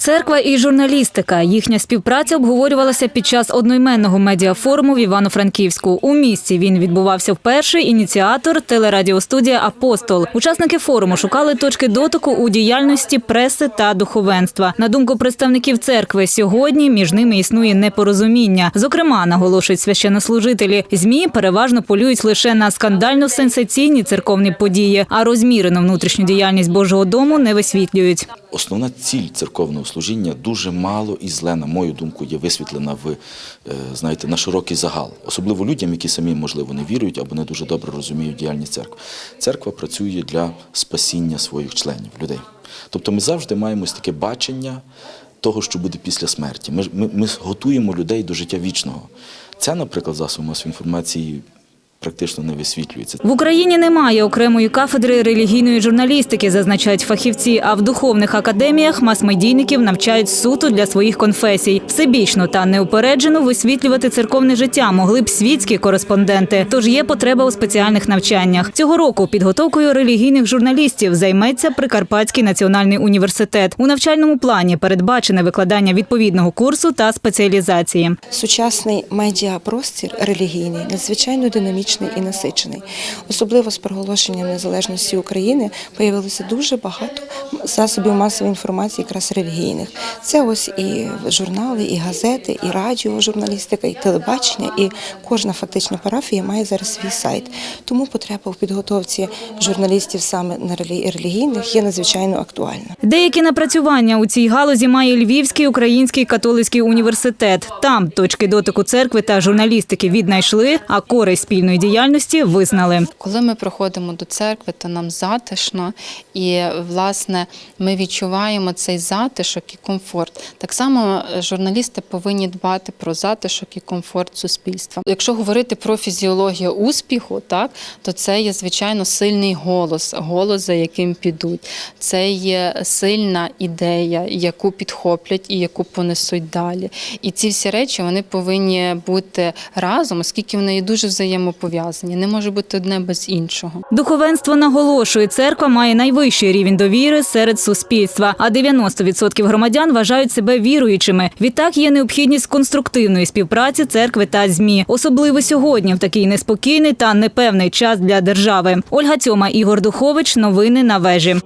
Церква і журналістика. Їхня співпраця обговорювалася під час одноіменного медіафоруму в Івано-Франківську. У місті він відбувався вперше. Ініціатор телерадіостудія Апостол. Учасники форуму шукали точки дотику у діяльності преси та духовенства. На думку представників церкви, сьогодні між ними існує непорозуміння. Зокрема, наголошують священнослужителі, змі переважно полюють лише на скандально сенсаційні церковні події, а розмірену внутрішню діяльність Божого дому не висвітлюють. Основна ціль церковного служіння дуже мало і зле, на мою думку, є висвітлена в е, знаєте, на широкий загал, особливо людям, які самі можливо не вірують або не дуже добре розуміють діяльність церкви. Церква працює для спасіння своїх членів, людей. Тобто ми завжди маємо таке бачення того, що буде після смерті. Ми, ми, ми готуємо людей до життя вічного. Це, наприклад, засоби масової інформації практично не висвітлюється. В Україні немає окремої кафедри релігійної журналістики, зазначають фахівці. А в духовних академіях мас-медійників навчають суто для своїх конфесій. Всебічно та неупереджено висвітлювати церковне життя могли б світські кореспонденти. Тож є потреба у спеціальних навчаннях. Цього року підготовкою релігійних журналістів займеться Прикарпатський національний університет. У навчальному плані передбачене викладання відповідного курсу та спеціалізації. Сучасний медіапростір релігійний надзвичайно динамічний і насичений. Особливо з проголошенням незалежності України появилося дуже багато засобів масової інформації, якраз релігійних. Це ось і журнали, і газети, і радіожурналістика, і телебачення, і кожна фактично парафія має зараз свій сайт. Тому потреба в підготовці журналістів саме на релігійних є надзвичайно актуальна. Деякі напрацювання у цій галузі має Львівський український католицький університет. Там точки дотику церкви та журналістики віднайшли, а користь спільної діяльності визнали. Коли ми приходимо до церкви, то нам затишно, і власне ми відчуваємо цей затишок і комфорт. Так само е, журналісти повинні дбати про затишок і комфорт суспільства. Якщо говорити про фізіологію успіху, так то це є звичайно сильний голос, голос, за яким підуть. Це є сильна ідея, яку підхоплять і яку понесуть далі. І ці всі речі вони повинні бути разом, оскільки вони є дуже взаємопов'язані. Не може бути одне без іншого. Духовенство наголошує, церква має найвищий рівень довіри серед суспільства, а 90% громадян вважають себе віруючими. Відтак є необхідність конструктивної співпраці церкви та змі, особливо сьогодні, в такий неспокійний та непевний час для держави. Ольга Цьома, Ігор Духович. Новини на вежі.